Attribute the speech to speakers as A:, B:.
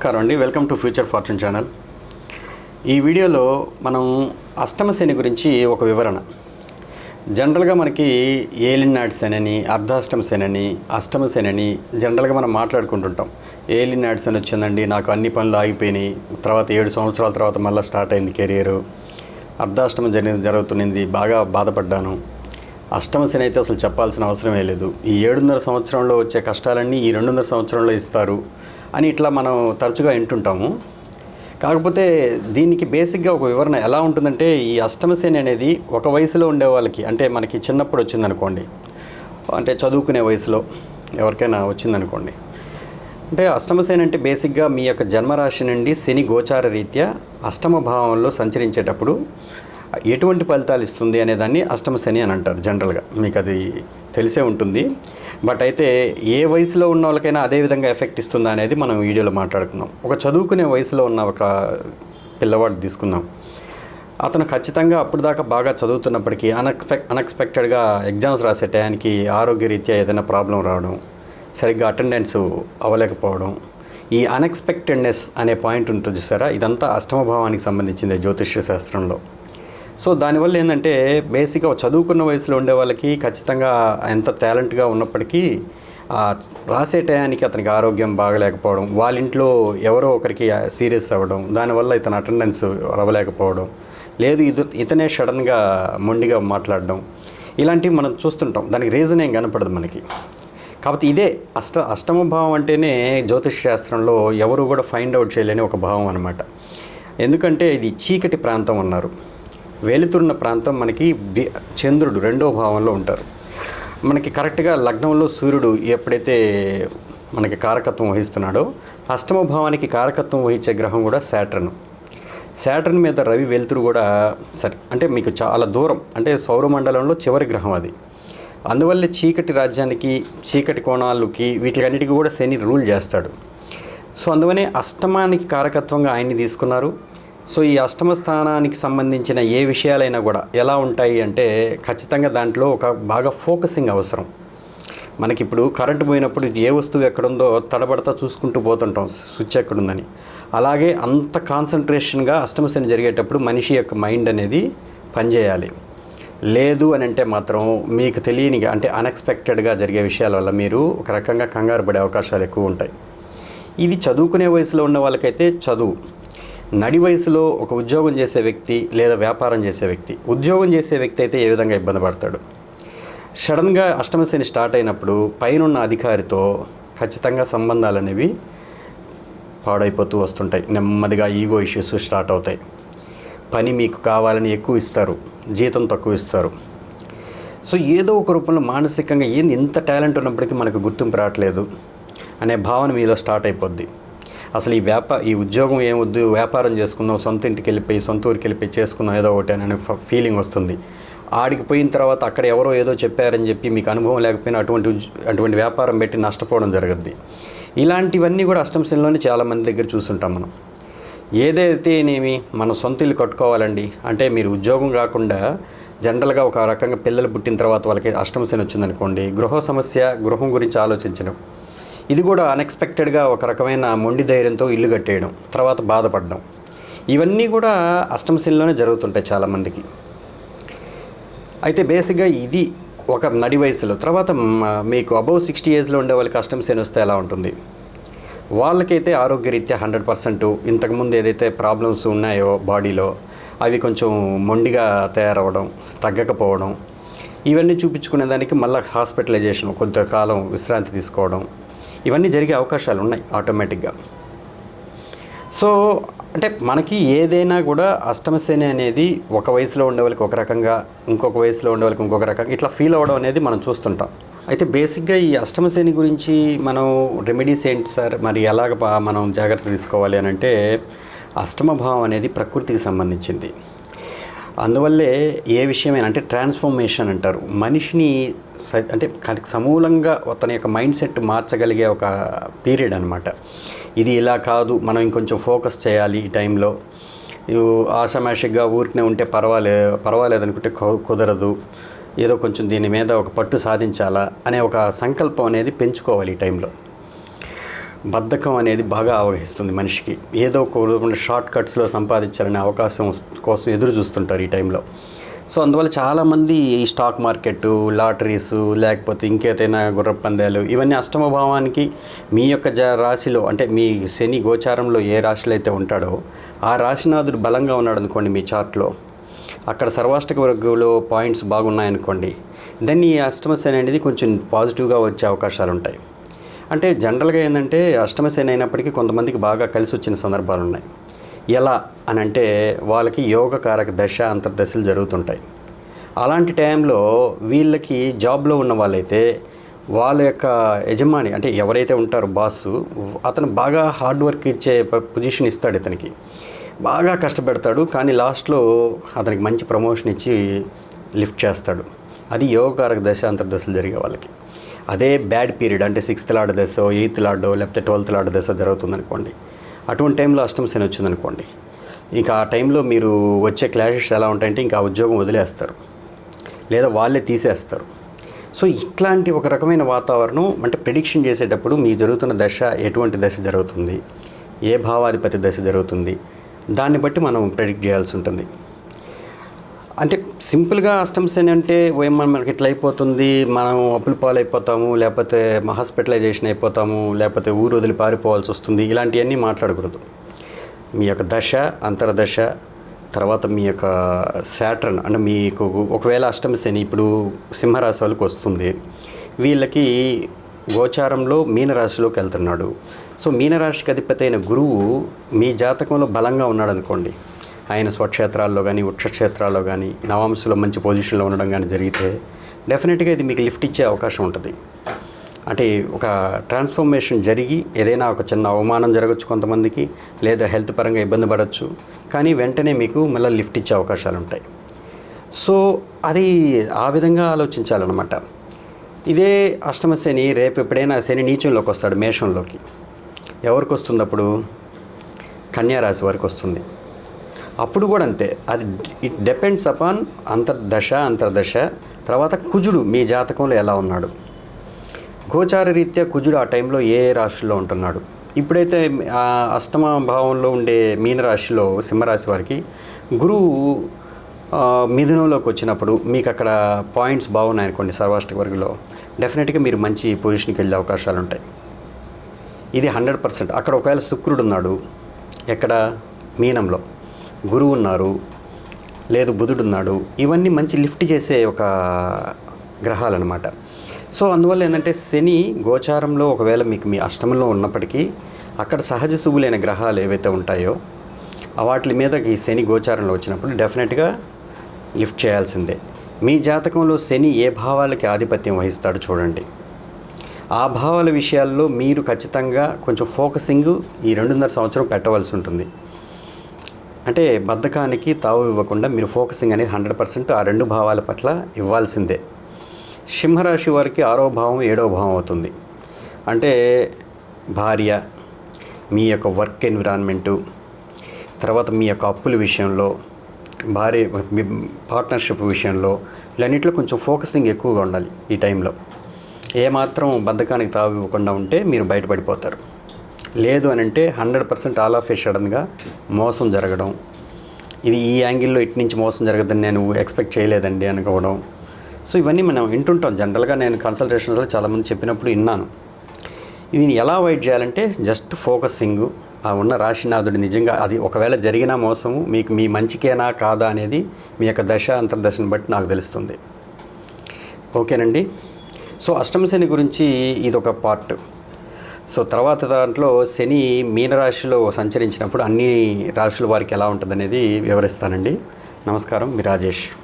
A: నమస్కారం అండి. Welcome to future fortune channel. ఈ వీడియోలో మనం అష్టమశని గురించి ఒక వివరణ. జనరల్గా మనకి ఏలినాడ్ శనని అర్ధాష్టమ శనని అష్టమ శనని జనరల్గా మనం మాట్లాడుకుంటుంటాం. ఏలినాడ్ శని వచ్చిందండి నాకు అన్ని పనులు ఆగిపోయినాయి. తర్వాత ఏడు సంవత్సరాల తర్వాత మళ్ళీ స్టార్ట్ అయింది కెరియర్. అర్ధాష్టమ జరి జరుగుతున్నది బాగా బాధపడ్డాను. అష్టమ శని అయితే అసలు చెప్పాల్సిన అవసరమే లేదు. ఈ ఏడున్నర సంవత్సరంలో వచ్చే కష్టాలన్నీ ఈ రెండున్నర సంవత్సరంలో ఇస్తారు. అని ఇట్లా మనం తరచుగా వింటుంటాము. కాకపోతే దీనికి బేసిక్గా ఒక వివరణ ఎలా ఉంటుందంటే ఈ అష్టమశని అనేది ఒక వయసులో ఉండే వాళ్ళకి అంటే మనకి చిన్నప్పుడు వచ్చిందనుకోండి అంటే చదువుకునే వయసులో ఎవరికైనా వచ్చిందనుకోండి. అంటే అష్టమశని అంటే బేసిక్గా మీ యొక్క జన్మరాశి నుండి శని గోచార రీత్యా అష్టమ భావంలో సంచరించేటప్పుడు ఎటువంటి ఫలితాలు ఇస్తుంది అనేదాన్ని అష్టమ శని అని అంటారు జనరల్గా. మీకు అది తెలిసే ఉంటుంది. బట్ అయితే ఏ వయసులో ఉన్న వాళ్ళకైనా అదే విధంగా ఎఫెక్ట్ ఇస్తుందా అనేది మనం వీడియోలో మాట్లాడుకుందాం. ఒక చదువుకునే వయసులో ఉన్న ఒక పిల్లవాడు తీసుకుందాం. అతను ఖచ్చితంగా అప్పుడు దాకా బాగా చదువుతున్నప్పటికీ అన్ఎక్స్పెక్ట్ అన్ఎక్స్పెక్టెడ్గా ఎగ్జామ్స్ రాసే టయానికి ఆరోగ్యరీత్యా ఏదైనా ప్రాబ్లం రావడం సరిగ్గా అటెండెన్స్ అవ్వలేకపోవడం ఈ అన్ఎక్స్పెక్టెడ్నెస్ అనే పాయింట్ ఉంటుంది చూసారా? ఇదంతా అష్టమ భావానికి సంబంధించింది జ్యోతిష్య శాస్త్రంలో. సో దానివల్ల ఏంటంటే బేసిక్గా చదువుకున్న వయసులో ఉండే వాళ్ళకి ఖచ్చితంగా ఎంత టాలెంట్గా ఉన్నప్పటికీ రాసే టయానికి అతనికి ఆరోగ్యం బాగలేకపోవడం వాళ్ళ ఇంట్లో ఎవరో ఒకరికి సీరియస్ అవ్వడం దానివల్ల ఇతను అటెండెన్స్ అవ్వలేకపోవడం లేదు ఇది ఇతనే సడన్గా మొండిగా మాట్లాడడం ఇలాంటివి మనం చూస్తుంటాం. దానికి రీజన్ ఏం కనపడదు మనకి. కాబట్టి ఇదే అష్ట అష్టమ భావం అంటేనే జ్యోతిష్ శాస్త్రంలో ఎవరు కూడా ఫైండ్ అవుట్ చేయలేని ఒక భావం అనమాట ఎందుకంటే ఇది చీకటి ప్రాంతం అన్నారు. వెలుతురున్న ప్రాంతం మనకి చంద్రుడు రెండో భావంలో ఉంటారు. మనకి కరెక్ట్గా లగ్నంలో సూర్యుడు ఎప్పుడైతే మనకి కారకత్వం వహిస్తున్నాడో అష్టమ భావానికి కారకత్వం వహించే గ్రహం కూడా శాటర్న్ శాటర్న్ మీద రవి వెలుతురు కూడా సరే అంటే మీకు చాలా దూరం అంటే సౌరమండలంలో చివరి గ్రహం అది. అందువల్ల చీకటి రాజ్యానికి చీకటి కోణాలకి వీటికన్నిటికీ కూడా శని రూల్ చేస్తాడు. సో అందువనే అష్టమానికి కారకత్వంగా ఆయన్ని తీసుకున్నారు. సో ఈ అష్టమ స్థానానికి సంబంధించిన ఏ విషయాలైనా కూడా ఎలా ఉంటాయి అంటే ఖచ్చితంగా దాంట్లో ఒక బాగా ఫోకసింగ్ అవసరం. మనకి ఇప్పుడు కరెంటు పోయినప్పుడు ఏ వస్తువు ఎక్కడుందో తడబడతా చూసుకుంటూ పోతుంటాం. స్విచ్ ఎక్కడుందని. అలాగే అంత కాన్సన్ట్రేషన్గా అష్టమ శని జరిగేటప్పుడు మనిషి యొక్క మైండ్ అనేది పనిచేయాలి. లేదు అని అంటే మాత్రం మీకు తెలియని అంటే అన్ఎక్స్పెక్టెడ్గా జరిగే విషయాల వల్ల మీరు ఒక రకంగా కంగారు పడే అవకాశాలు ఎక్కువ ఉంటాయి. ఇది చదువుకునే వయసులో ఉన్న వాళ్ళకైతే చదువు. నడి వయసులో ఒక ఉద్యోగం చేసే వ్యక్తి లేదా వ్యాపారం చేసే వ్యక్తి ఉద్యోగం చేసే వ్యక్తి అయితే ఏ విధంగా ఇబ్బంది పడతాడు? సడన్గా అష్టమశని స్టార్ట్ అయినప్పుడు పైనున్న అధికారితో ఖచ్చితంగా సంబంధాలు అనేవి పాడైపోతూ వస్తుంటాయి. నెమ్మదిగా ఈగో ఇష్యూస్ స్టార్ట్ అవుతాయి. పని మీకు కావాలని ఎక్కువ ఇస్తారు. జీతం తక్కువ ఇస్తారు. సో ఏదో ఒక రూపంలో మానసికంగా ఏంది ఇంత టాలెంట్ ఉన్నప్పటికీ మనకు గుర్తింపు రావట్లేదు అనే భావన మీలో స్టార్ట్ అయిపోద్ది. అసలు ఈ వ్యాపా ఈ ఉద్యోగం ఏమొద్దు వ్యాపారం చేసుకుందాం సొంత ఇంటికి వెళ్ళిపోయి సొంత ఊరికి వెళ్ళిపోయి చేసుకుందాం ఏదో ఒకటి అని ఫీలింగ్ వస్తుంది. ఆడికి పోయిన తర్వాత అక్కడ ఎవరో ఏదో చెప్పారని చెప్పి మీకు అనుభవం లేకపోయినా అటువంటి అటువంటి వ్యాపారం పెట్టి నష్టపోవడం జరగద్ది. ఇలాంటివన్నీ కూడా అష్టంశంలోనే చాలామంది దగ్గర చూస్తుంటాం మనం. ఏదైతేనేమి మన సొంత ఇల్లు కట్టుకోవాలండి అంటే మీరు ఉద్యోగం కాకుండా జనరల్గా ఒక రకంగా పిల్లలు పుట్టిన తర్వాత వాళ్ళకి అష్టమశని వచ్చిందనుకోండి గృహ సమస్య గృహం గురించి ఆలోచించడం. ఇది కూడా అన్ఎక్స్పెక్టెడ్గా ఒక రకమైన మొండి ధైర్యంతో ఇల్లు కట్టేయడం తర్వాత బాధపడడం. ఇవన్నీ కూడా అష్టమశనిలోనే జరుగుతుంటాయి చాలామందికి. అయితే బేసిక్గా ఇది ఒక నడి వయసులో తర్వాత మీకు అబౌవ్ సిక్స్టీ ఏజ్లో ఉండే వాళ్ళకి అష్టమ వస్తే ఎలా ఉంటుంది? వాళ్ళకైతే ఆరోగ్యరీత్యా హండ్రెడ్ పర్సెంట్ ఇంతకుముందు ఏదైతే ప్రాబ్లమ్స్ ఉన్నాయో బాడీలో అవి కొంచెం మొండిగా తయారవడం తగ్గకపోవడం ఇవన్నీ చూపించుకునే దానికి మళ్ళీ హాస్పిటలైజేషన్ కొంతకాలం విశ్రాంతి తీసుకోవడం ఇవన్నీ జరిగే అవకాశాలు ఉన్నాయి ఆటోమేటిక్గా. సో అంటే మనకి ఏదైనా కూడా అష్టమశని అనేది ఒక వయసులో ఉండే వాళ్ళకి ఒక రకంగా ఇంకొక వయసులో ఉండే వాళ్ళకి ఇంకొక రకంగా ఇట్లా ఫీల్ అవ్వడం అనేది మనం చూస్తుంటాం. అయితే బేసిక్గా ఈ అష్టమశని గురించి మనం రెమెడీస్ ఏంటి సార్? మరి ఎలాగ మనం జాగ్రత్త తీసుకోవాలి అని అంటే అష్టమ భావం అనేది ప్రకృతికి సంబంధించింది. అందువల్లే ఏ విషయమైనా అంటే ట్రాన్స్ఫర్మేషన్ అంటారు. మనిషిని స- అంటే కనుక సమూలంగా తన యొక్క మైండ్ సెట్ మార్చగలిగే ఒక పీరియడ్ అనమాట ఇది ఇలా కాదు మనం ఇంకొంచెం ఫోకస్ చేయాలి ఈ టైంలో. ఇవి ఆషామాషిగా ఊరికనే ఉంటే పర్వాలే పర్వాలేదు అనుకుంటే కుదరదు. ఏదో కొంచెం దీని మీద ఒక పట్టు సాధించాలా అనే ఒక సంకల్పం అనేది పెంచుకోవాలి ఈ టైంలో. బద్ధకం అనేది బాగా అవగాహిస్తుంది మనిషికి. ఏదో ఒక షార్ట్ కట్స్లో సంపాదించాలనే అవకాశం కోసం ఎదురు చూస్తుంటారు ఈ టైంలో సో అందువల్ల చాలామంది ఈ స్టాక్ మార్కెట్ లాటరీస్ లేకపోతే ఇంకేదైనా గుర్ర పందాలు ఇవన్నీ అష్టమ భావానికి మీ యొక్క జ రాశిలో అంటే మీ శని గోచారంలో ఏ రాశిలో అయితే ఉంటాడో ఆ రాశినాథుడు బలంగా ఉన్నాడు అనుకోండి మీ చార్ట్లో అక్కడ సర్వాష్టక వర్గంలో పాయింట్స్ బాగున్నాయనుకోండి. దాన్ని ఈ అష్టమ శని అనేది కొంచెం పాజిటివ్గా వచ్చే అవకాశాలు ఉంటాయి అంటే జనరల్గా ఏంటంటే అష్టమ అయినప్పటికీ కొంతమందికి బాగా కలిసి వచ్చిన సందర్భాలు ఉన్నాయి ఎలా అని అంటే వాళ్ళకి యోగకారక దశ అంతర్దశలు జరుగుతుంటాయి. అలాంటి టైంలో వీళ్ళకి జాబ్లో ఉన్న వాళ్ళైతే వాళ్ళ యొక్క యజమాని అంటే ఎవరైతే ఉంటారో బాసు అతను బాగా హార్డ్ వర్క్ ఇచ్చే పొజిషన్ ఇస్తాడు ఇతనికి. బాగా కష్టపెడతాడు కానీ లాస్ట్లో అతనికి మంచి ప్రమోషన్ ఇచ్చి లిఫ్ట్ చేస్తాడు. అది యోగకారక దశ అంతర్దశలు జరిగే వాళ్ళకి. అదే బ్యాడ్ పీరియడ్ అంటే సిక్స్త్ లాడ్ దశ ఎయిత్ లాడో లేకపోతే ట్వెల్త్ లాడ్ దశ జరుగుతుందనుకోండి. అటువంటి టైంలో అష్టమ శని వచ్చిందనుకోండి. ఇంకా ఆ టైంలో మీరు వచ్చే క్లాషెస్ ఎలా ఉంటాయంటే ఇంకా ఉద్యోగం వదిలేస్తారు. లేదా వాళ్ళే తీసేస్తారు. సో ఇట్లాంటి ఒక రకమైన వాతావరణం అంటే ప్రిడిక్షన్ చేసేటప్పుడు మీ జరుగుతున్న దశ ఎటువంటి దశ జరుగుతుంది? ఏ భావాధిపతి దశ జరుగుతుంది? దాన్ని బట్టి మనం ప్రెడిక్ట్ చేయాల్సి ఉంటుంది. అంటే సింపుల్గా అష్టమ ఏంటంటే అంటే మనకి ఇట్లా అయిపోతుంది మనం అప్పుల పాలైపోతాము లేకపోతే హాస్పిటలైజేషన్ అయిపోతాము లేకపోతే ఊరు వదిలి పారిపోవాల్సి వస్తుంది ఇలాంటివన్నీ మాట్లాడకూడదు. మీ యొక్క దశ అంతర్దశ తర్వాత మీ యొక్క శాటర్న్ అంటే మీకు ఒకవేళ అష్టమ శని ఇప్పుడు సింహరాశి వాళ్ళకి వస్తుంది వీళ్ళకి గోచారంలో మీనరాశిలోకి వెళ్తున్నాడు. సో మీనరాశికి అధిపతి అయిన గురువు మీ జాతకంలో బలంగా ఉన్నాడు అనుకోండి ఆయన స్వక్షేత్రాల్లో కానీ వృక్షక్షేత్రాల్లో కానీ నవాంశలో మంచి పొజిషన్లో ఉండడం కానీ జరిగితే డెఫినెట్గా ఇది మీకు లిఫ్ట్ ఇచ్చే అవకాశం ఉంటుంది. అంటే ఒక ట్రాన్స్ఫర్మేషన్ జరిగి ఏదైనా ఒక చిన్న అవమానం జరగచ్చు కొంతమందికి లేదా హెల్త్ పరంగా ఇబ్బంది పడవచ్చు కానీ వెంటనే మీకు మళ్ళీ లిఫ్ట్ ఇచ్చే అవకాశాలు ఉంటాయి. సో అది ఆ విధంగా ఆలోచించాలన్నమాట. ఇదే అష్టమ శని రేపు ఎప్పుడైనా శని నీచంలోకి వస్తాడు మేషంలోకి. ఎవరికి వస్తుంది అప్పుడు కన్యారాశి వారికి వస్తుంది. అప్పుడు కూడా అంతే. అది ఇట్ డిపెండ్స్ అపాన్ అంతర్దశ అంతర్దశ తర్వాత కుజుడు మీ జాతకంలో ఎలా ఉన్నాడు. గోచార రీత్యా కుజుడు ఆ టైంలో ఏ రాశిలో ఉంటున్నాడు. ఇప్పుడైతే అష్టమ భావంలో ఉండే మీనరాశిలో సింహరాశి వారికి గురువు మిథునంలోకి వచ్చినప్పుడు మీకు అక్కడ పాయింట్స్ బాగున్నాయి అనుకోండి సర్వాష్ట వర్గంలో. డెఫినెట్గా మీరు మంచి పొజిషన్కి వెళ్ళే అవకాశాలు ఉంటాయి. ఇది హండ్రెడ్ పర్సెంట్ అక్కడ ఒకవేళ శుక్రుడు ఉన్నాడు ఎక్కడ? మీనంలో. గురువు ఉన్నారు లేదు బుధుడు ఉన్నాడు ఇవన్నీ మంచి లిఫ్ట్ చేసే ఒక గ్రహాలు అనమాట సో అందువల్ల ఏంటంటే శని గోచారంలో ఒకవేళ మీకు మీ అష్టమంలో ఉన్నప్పటికీ అక్కడ సహజ శుభులైన గ్రహాలు ఏవైతే ఉంటాయో వాటి మీద ఈ శని గోచారంలో వచ్చినప్పుడు డెఫినెట్గా లిఫ్ట్ చేయాల్సిందే. మీ జాతకంలో శని ఏ భావాలకి ఆధిపత్యం వహిస్తాడో చూడండి. ఆ భావాల విషయాల్లో మీరు ఖచ్చితంగా కొంచెం ఫోకసింగ్ ఈ రెండున్నర సంవత్సరం పెట్టవలసి ఉంటుంది. అంటే బద్ధకానికి తావు ఇవ్వకుండా మీరు ఫోకసింగ్ అనేది హండ్రెడ్ పర్సెంట్ ఆ రెండు భావాల పట్ల ఇవ్వాల్సిందే. సింహరాశి వారికి ఆరో భావం ఏడవ భావం అవుతుంది. అంటే భార్య మీ యొక్క వర్క్ ఎన్విరాన్మెంటు తర్వాత మీ యొక్క అప్పుల విషయంలో భార్య మీ పార్ట్నర్షిప్ విషయంలో ఇలాన్నింటిలో కొంచెం ఫోకసింగ్ ఎక్కువగా ఉండాలి ఈ టైంలో. ఏమాత్రం బద్ధకానికి తావు ఇవ్వకుండా ఉంటే మీరు బయటపడిపోతారు. లేదు అని అంటే hundred percent all of a సడన్గా మోసం జరగడం. ఇది ఈ యాంగిల్లో ఇటు నుంచి మోసం జరగదని నేను ఎక్స్పెక్ట్ చేయలేదండి అనుకోవడం. సో ఇవన్నీ మనం వింటుంటాం. జనరల్గా నేను కన్సల్టేషన్స్లో చాలామంది చెప్పినప్పుడు విన్నాను. ఇది ఎలా అవాయిడ్ చేయాలంటే జస్ట్ ఫోకసింగ్ ఆ ఉన్న రాశినాథుడు నిజంగా అది ఒకవేళ జరిగిన మోసము మీకు మీ మంచికేనా కాదా అనేది మీ యొక్క దశ అంతర్దశను బట్టి నాకు తెలుస్తుంది. ఓకేనండి? సో అష్టమశని గురించి ఇది ఒక పార్ట్ సో తర్వాత దాంట్లో శని మీనరాశిలో సంచరించినప్పుడు అన్ని రాశుల వారికి ఎలా ఉంటుందనేది వివరిస్తానండి. నమస్కారం మీ రాజేష్.